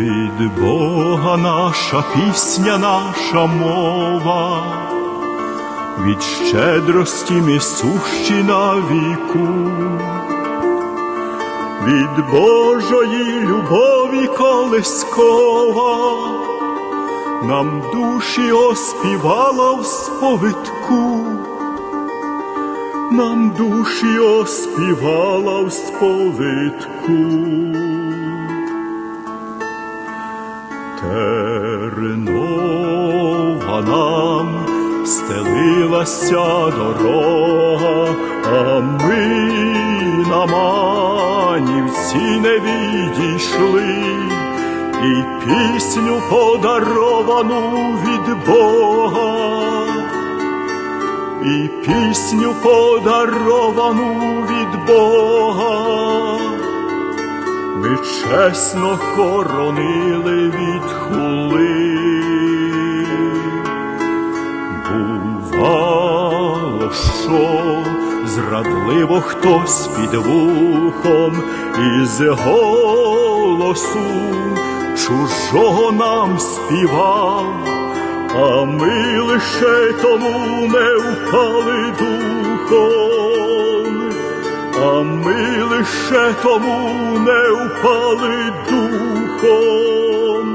Відвага наша, пісня наша мова, від щедрості ми сущі на віку, від Божої любові колискова, нам душі оспівала в сповитку, нам душі оспівала в сповитку. Тернова нам стелилася дорога, а ми на манівці не відійшли, і пісню подаровану від Бога, і пісню подаровану від Бога чесно хоронили від хули. Бувало, що зрадливо хтось під вухом із голосу чужого нам співав, а ми лише тому не впали духом а ми лише тому не впали духом,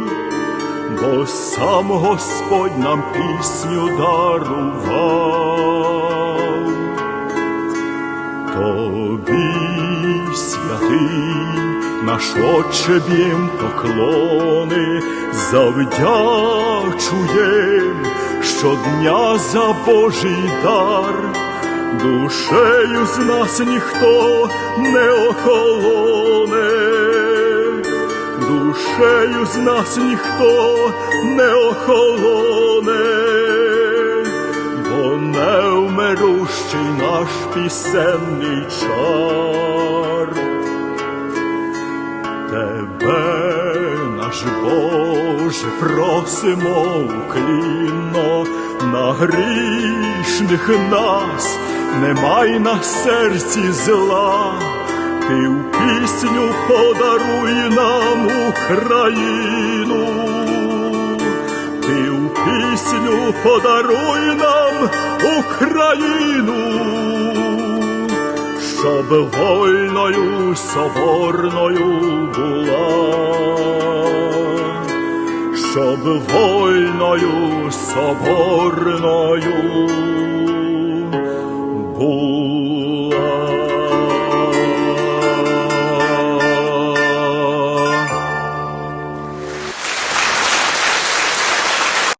бо сам Господь нам пісню дарував. Тобі, святий, наш Отче б'єм поклони, завдячуєм щодня за Божий дар. Душею з нас ніхто не охолоне, душею з нас ніхто не охолоне, бо невмирущий наш пісенний чар. Тебе, наш Боже, просимо уклінно на грішних нас, немай на серці зла, ти в пісню подаруй нам Україну, ти в пісню подаруй нам Україну. Щоб вольною соборною була, щоб вольною соборною